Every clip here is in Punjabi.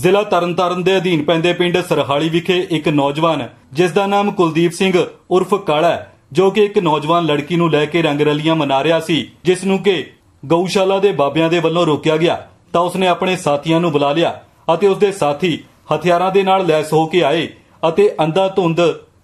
ਜ਼ਿਲ੍ਹਾ ਤਰਨਤਾਰਨ ਦੇ ਅਧੀਨ ਪੈਂਦੇ ਪਿੰਡ ਸਰਹਾਲੀ ਵਿਖੇ ਇੱਕ ਨੌਜਵਾਨ, ਜਿਸ ਦਾ ਨਾਮ ਕੁਲਦੀਪ ਸਿੰਘ ਉਰਫ ਕਾਲਾ ਜੋ ਕਿ ਇੱਕ ਨੌਜਵਾਨ ਲੜਕੀ ਨੂੰ ਲੈ ਕੇ ਰੰਗ ਰੰਗਰਲੀਆਂ ਮਨਾ ਰਿਹਾ ਸੀ, ਜਿਸ ਨੂੰ ਕਿ ਗਊਸ਼ਾਲਾ ਦੇ ਬਾਬਿਆਂ ਦੇ ਵੱਲੋਂ ਰੋਕਿਆ ਗਿਆ। ਤਾਂ ਉਸਨੇ ਆਪਣੇ ਸਾਥੀਆਂ ਨੂੰ ਬੁਲਾ ਲਿਆ ਅਤੇ ਉਸਦੇ ਸਾਥੀ ਹਥਿਆਰਾਂ ਦੇ ਨਾਲ ਲੈਸ ਹੋ ਕੇ ਆਏ ਅਤੇ ਅੰਧਾ ਧੁੰਦ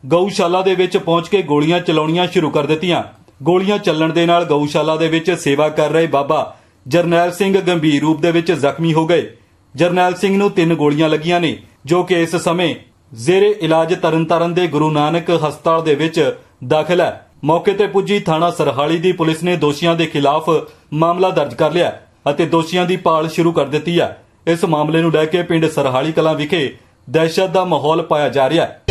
ਗਊਸ਼ਾਲਾ ਦੇ ਵਿੱਚ ਪਹੁੰਚ ਕੇ ਗੋਲੀਆਂ ਚਲਾਉਣੀਆਂ ਸ਼ੁਰੂ ਕਰ ਦਿੱਤੀਆਂ। ਗੋਲੀਆਂ ਚੱਲਣ ਦੇ ਨਾਲ ਗਊਸ਼ਾਲਾ ਦੇ ਵਿੱਚ ਸੇਵਾ ਕਰ ਰਹੇ ਬਾਬਾ ਜਰਨੈਲ ਸਿੰਘ ਗੰਭੀਰ ਰੂਪ ਦੇ ਵਿੱਚ ਜ਼ਖਮੀ ਹੋ ਗਏ। ਜਰਨੈਲ ਸਿੰਘ ਨੂੰ ਤਿੰਨ ਗੋਲੀਆਂ ਲੱਗੀਆਂ ਨੇ, ਜੋ ਕਿ ਇਸ ਸਮੇਂ ਜ਼ੇਰੇ ਇਲਾਜ ਤਰਨਤਾਰਨ ਦੇ ਗੁਰੂ ਨਾਨਕ ਹਸਪਤਾਲ ਦੇ ਵਿੱਚ ਦਾਖਲ ਹੈ। ਮੌਕੇ ਤੇ ਪੁੱਜੀ ਥਾਣਾ ਸਰਹਾਲੀ ਦੀ ਪੁਲਿਸ ਨੇ ਦੋਸ਼ੀਆਂ ਦੇ ਖਿਲਾਫ ਮਾਮਲਾ ਦਰਜ ਕਰ ਲਿਆ ਅਤੇ ਦੋਸ਼ੀਆਂ ਦੀ ਭਾਲ ਸ਼ੁਰੂ ਕਰ ਦਿੱਤੀ ਹੈ। ਇਸ ਮਾਮਲੇ ਨੂੰ ਲੈ ਕੇ ਪਿੰਡ ਸਰਹਾਲੀ ਕਲਾਂ ਵਿਖੇ ਦਹਿਸ਼ਤ ਦਾ ਮਾਹੌਲ ਪਾਇਆ ਜਾ ਰਿਹਾ ਹੈ।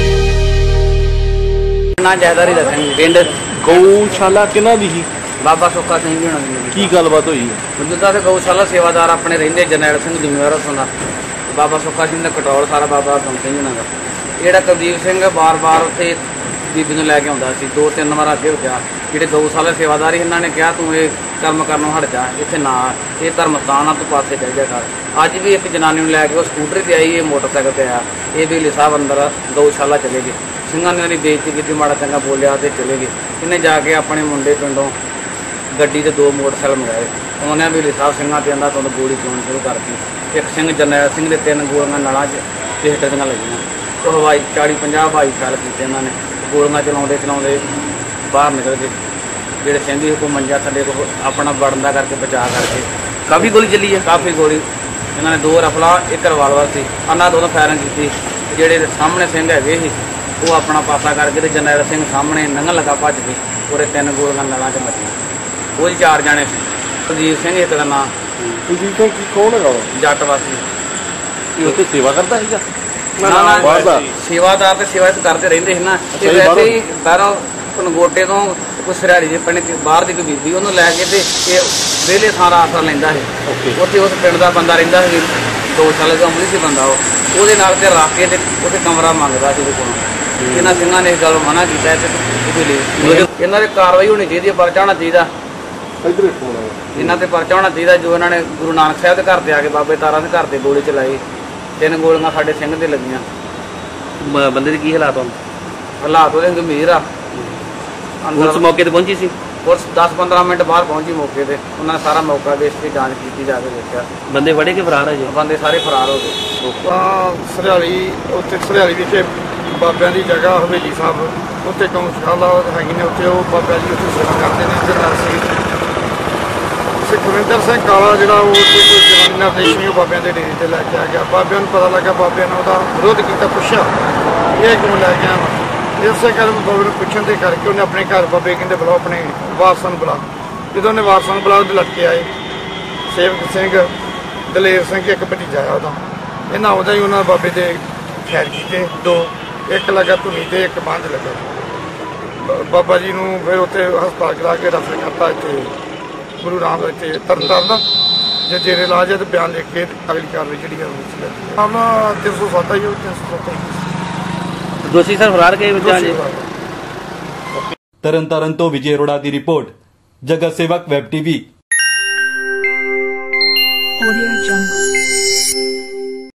ਨਾ ਜਾਇਦਾਰੀ ਦੱਸਣੀ, ਪਿੰਡ ਗਊਸ਼ਾਲਾ ਕਿਹਨਾਂ ਦੀ ਸੀ ਬਾਬਾ ਸੁੱਖਾ ਸਿੰਘ ਜੀ ਹੋਣਾ ਦੀ ਕੀ ਗੱਲਬਾਤ ਹੋਈ? ਹੈ ਮੌਜੂਦਾ ਤੇ ਗਊਸ਼ਾਲਾ ਸੇਵਾਦਾਰ ਆਪਣੇ ਰਹਿੰਦੇ ਜਰਨੈਲ ਸਿੰਘ ਜ਼ਿੰਮੇਵਾਰ ਸੁਣਾ ਬਾਬਾ ਸੁੱਖਾ ਸਿੰਘ ਦਾ ਕਟੌਲ ਸਾਰਾ ਬਾਬਾ ਧੰਮ ਸਿੰਘ ਹੋਣਾ ਦਾ। ਜਿਹੜਾ ਕੁਲਦੀਪ ਸਿੰਘ ਬਾਰ-ਬਾਰ ਉੱਥੇ ਬੀਬੀ ਨੂੰ ਲੈ ਕੇ ਆਉਂਦਾ ਸੀ ਦੋ ਤਿੰਨ ਵਾਰ ਅੱਗੇ ਹੋ ਗਿਆ ਜਿਹੜੇ ਗਊਸ਼ਾਲਾ ਸੇਵਾਦਾਰ ਸੀ, ਇਹਨਾਂ ਨੇ ਕਿਹਾ ਤੂੰ ਇਹ ਕਰਮ ਕਰਨੋਂ ਹਟ ਜਾ ਇੱਥੇ ਨਾ ਆ। ਇਹ ਧਰਮ ਸਥਾਨ ਆ ਤੂੰ ਪਾਸੇ ਚੱਲ ਜਾ ਕਰ। ਅੱਜ ਵੀ ਇੱਕ ਜਨਾਨੀ ਨੂੰ ਲੈ ਕੇ ਉਹ ਸਕੂਟਰ ਤੇ ਆਈ ਇਹ ਮੋਟਰਸਾਈਕਲ ਤੇ ਆਇਆ। ਇਹ ਵੀ ਸਾਹਿਬ ਅੰਦਰ ਗਊਸ਼ਾਲਾ ਚਲੇ ਗਏ। ਸਿੰਘਾਂ ਨੇ ਉਹਦੀ ਬੇਇੱਜ਼ਤੀ ਕੀਤੀ ਮਾੜਾ ਚੰਗਾ ਬੋਲਿਆ ਤੇ ਚਲੇ ਗਏ। ਇਹਨੇ ਜਾ ਕੇ ਆਪਣੇ ਮੁੰਡੇ ਪਿੰਡੋਂ ਗੱਡੀ ਤੇ ਦੋ ਮੋਟਰਸਾਈਕਲ ਮੰਗਾਏ। ਉਹਨਾਂ ਵੀ ਸਾਹਿਬ ਸਿੰਘਾਂ ਤੇ ਆਂਦਾ ਤੁਹਾਨੂੰ ਗੋਲੀ ਚਲਾਉਣੀ ਸ਼ੁਰੂ ਕਰਤੀ। ਇੱਕ ਸਿੰਘ ਜਰਨੈਲ ਸਿੰਘ ਦੇ ਤਿੰਨ ਗੋਲੀਆਂ ਨਾਲਾਂ 'ਚ ਤੇ ਹਿੱਟ ਦੀਆਂ ਲੱਗੀਆਂ। ਉਹ ਹਵਾਈ 40 50 ਹਵਾਈ ਫੈਲ ਕੀਤੇ ਇਹਨਾਂ ਨੇ। ਗੋਲੀਆਂ ਚਲਾਉਂਦੇ ਚਲਾਉਂਦੇ ਬਾਹਰ ਨਿਕਲ ਗਏ। ਜਿਹੜੇ ਸਿੰਘ ਸੀ ਕੋ ਮੰਜਾ ਥੱਲੇ ਕੋ ਆਪਣਾ ਵੜਨ ਦਾ ਕਰਕੇ ਬਚਾ ਕਰਕੇ। ਕਾਫੀ ਗੋਲੀ ਚੱਲੀ ਹੈ ਕਾਫੀ ਗੋਲੀ। ਇਹਨਾਂ ਨੇ ਦੋ ਰਫਲਾ, ਇੱਕ ਰਿਵਾਲਵਰ ਸੀ। ਉਹਨਾਂ ਦੋਨੋਂ ਫਾਇਰਿੰਗ ਕੀਤੀ। ਜਿਹੜੇ ਸਾਹਮਣੇ ਸਿੰਘ ਹੈਗੇ ਸੀ, ਉਹ ਆਪਣਾ ਪਾਸਾ ਕਰਕੇ ਤੇ ਜਰਨੈਲ ਸਿੰਘ ਸਾਹਮਣੇ ਨੰਗਣ ਲਗਾ ਭੱਜ ਗਈ ਉਹਦੇ ਤਿੰਨ ਗੋਲੀਆਂ ਨਲਾਂ 'ਚ ਮੱਚੀਆਂ ਉਹ 'ਚ ਚਾਰ ਜਾਣੇ ਸੀ। ਸੁਰਜੀਤ ਸਿੰਘ ਇੱਕ ਦਾ ਨਾਂ। ਤੁਸੀਂ ਤੋਂ ਕੀ ਕੌਣ ਹੈਗਾ ਉਹ? ਜੱਟ ਵਾਸੀ ਇਹ ਉੱਥੇ ਸੇਵਾ ਕਰਦਾ ਸੀਗਾ? ਨਾ ਨਾ ਬਾਹਰ ਦਾ? ਸੇਵਾਦਾਰ ਤੇ ਸੇਵਾ ਕਰਦੇ ਰਹਿੰਦੇ ਸੀ ਨਾ। ਤੇ ਵੈਸੇ ਹੀ ਬਾਹਰੋਂ ਪਨਗੋਟੇ ਤੋਂ ਕੋਈ ਸਰਿਆੜੀ ਦੇ ਪਿੰਡ ਚ ਬਾਹਰ ਦੀ ਕੋਈ ਬੀਬੀ ਉਹਨੂੰ ਲੈ ਕੇ ਤੇ ਇਹ ਵਿਹਲੇ ਥਾਂ ਦਾ ਆਸਰਾ ਲੈਂਦਾ ਸੀ. ਉੱਥੇ ਉਸ ਪਿੰਡ ਦਾ ਬੰਦਾ ਰਹਿੰਦਾ ਸੀ ਦੋ ਸਾਲ ਦਾ ਉਮਰ ਸੀ ਬੰਦਾ ਉਹ। ਉਹਦੇ ਨਾਲ ਤੇ ਰੱਖ ਕੇ ਤੇ ਉੱਥੇ ਕਮਰਾ ਮੰਗਦਾ ਸੀ ਉਹਦੇ ਕੋਲੋਂ। ਇਹਨਾਂ ਸਿੰਘਾਂ ਨੇ ਇਸ ਗੱਲ ਨੂੰ ਮਨਾ ਕੀਤਾ ਤੇ ਉਹ ਲਈ ਇਹਨਾਂ ਦੀ ਕਾਰਵਾਈ ਹੋਣੀ ਚਾਹੀਦੀ ਹੈ ਪਰਚਾ ਹੋਣਾ ਚਾਹੀਦਾ। ਇਧਰ ਫੋਨ ਆਇਆ ਇਹਨਾਂ ਤੇ ਪਰਚਾ ਹੋਣਾ ਚਾਹੀਦਾ ਜੋ ਇਹਨਾਂ ਨੇ ਗੁਰੂ ਨਾਨਕ ਸਾਹਿਬ ਦੇ ਘਰ ਤੇ ਆ ਕੇ ਬਾਬੇ ਤਾਰਾ ਦੇ ਘਰ ਤੇ ਗੋਲੀ ਚਲਾਈ। ਤਿੰਨ ਗੋਲੀਆਂ ਸਾਡੇ ਸਿੰਘ ਤੇ ਲੱਗੀਆਂ। ਮ- ਬੰਦੇ ਦੇ ਕੀ ਹਾਲਾਤ ਹਨ ਹਾਲਾਤ ਉਹਦੇ ਗੰਭੀਰ ਆ। ਪੁਲਿਸ ਅੰਦਰ ਮੌਕੇ ਤੇ ਪਹੁੰਚੀ ਸੀ? ਪੁਲਿਸ 10-15 ਮਿੰਟ ਬਾਅਦ ਪਹੁੰਚੀ ਮੌਕੇ ਤੇ। ਉਹਨਾਂ ਨੇ ਸਾਰਾ ਮੌਕਾ ਵੇਖ ਕੇ ਜਾਂਚ ਕੀਤੀ ਜਾ ਕੇ ਦੇਖਿਆ। ਬੰਦੇ ਫੜੇ ਕੇ ਫਰਾਰ ਹੈ ਜੀ? ਬੰਦੇ ਸਾਰੇ ਫਰਾਰ ਹੋ ਗਏ। ਤਾਂ ਸਰਿਆਲੀ ਉੱਥੇ ਸਰਿਆਲੀ ਵਿਖੇ ਬਾਬਿਆਂ ਦੀ ਜਗ੍ਹਾ ਹਵੇਲੀ ਸਾਹਿਬ ਉੱਥੇ ਗਊਸ਼ਾਲਾ ਹੈਗੀ ਨੇ ਉੱਥੇ ਉਹ ਬਾਬਾ ਜੀ ਉੱਥੇ ਸੇਵਾ ਕਰਦੇ ਨੇ ਜਰਨੈਲ ਸਿੰਘ ਗੁਰਵਿੰਦਰ ਸਿੰਘ ਕਾਲਾ ਜਿਹੜਾ ਉਹ ਉੱਥੇ ਕੋਈ ਜਨਾਨੀ ਰੇਸ਼ਮੀ ਉਹ ਬਾਬਿਆਂ ਦੇ ਡੇਰੇ ਤੇ ਲੈ ਕੇ ਆ ਗਿਆ। ਬਾਬਿਆਂ ਨੂੰ ਪਤਾ ਲੱਗਾ ਬਾਬਿਆਂ ਨੇ ਉਹਦਾ ਵਿਰੋਧ ਕੀਤਾ, ਪੁੱਛਿਆ, ਇਹ ਕਿਉਂ ਲੈ ਕੇ ਆਇਆ ਇਸੇ ਕਾਰਨ ਬਾਬੇ ਨੂੰ ਪੁੱਛਣ ਦੇ ਕਰਕੇ ਉਹਨੇ ਆਪਣੇ ਘਰ ਬਾਬੇ ਕਹਿੰਦੇ ਬੁਲਾਓ, ਆਪਣੇ ਵਾਰਸਾਂ ਨੂੰ ਬੁਲਾ ਜਦੋਂ ਉਹਨੇ ਵਾਰਸਾਂ ਨੂੰ ਬੁਲਾਇਆ ਉਹਦੇ ਲੜਕੇ ਆਏ, ਸੇਵਕ ਸਿੰਘ, ਦਲੇਰ ਸਿੰਘ, ਇੱਕ ਭਤੀਜਾ ਆ ਉਹਦਾ। ਇਹਨਾਂ ਉਹਦਾ ਹੀ ਉਹਨਾਂ ਬਾਬੇ ਦੇ ਖੈਰ ਕੀਤੇ, ਦੋ, ਇੱਕ ਲੱਗਾ ਧੁਨੀ ਤੇ ਇੱਕ ਬੰਦ ਲੱਗਾ। ਬ- ਬਾਬਾ ਜੀ ਨੂੰ ਫਿਰ ਉੱਥੇ ਹਸਪਤਾਲ ਕਰਾ ਕੇ ਰਫਰ ਕਰਤਾ ਇੱਥੇ। ਗੁਰੂ ਰਾਮਦਾਸ ਇੱਥੇ ਤਰਨਤਾਰਨ ਜੇ ਜੇਰੇ ਇਲਾਜ ਹੈ ਤੇ ਬਿਆਨ ਲਿਖ ਕੇ ਤੇ ਅਗਲੀ ਕਾਰਵਾਈ ਜਿਹੜੀ ਹੈ ਉਹ ਚ ਆਮ 307 ਹੀ ਉਹ 307 ਦੋਸ਼ੀ ਸਰ ਫਰਾਰ ਗਏ ਵਿੱਚ ਜੀ। ਤਰਨਤਾਰਨ ਤੋਂ ਵਿਜੇ ਅਰੋੜਾ ਦੀ ਰਿਪੋਰਟ ਜਗਤ ਸੇਵਕ ਵੈਬ ਟੀਵੀ Audio Jungle.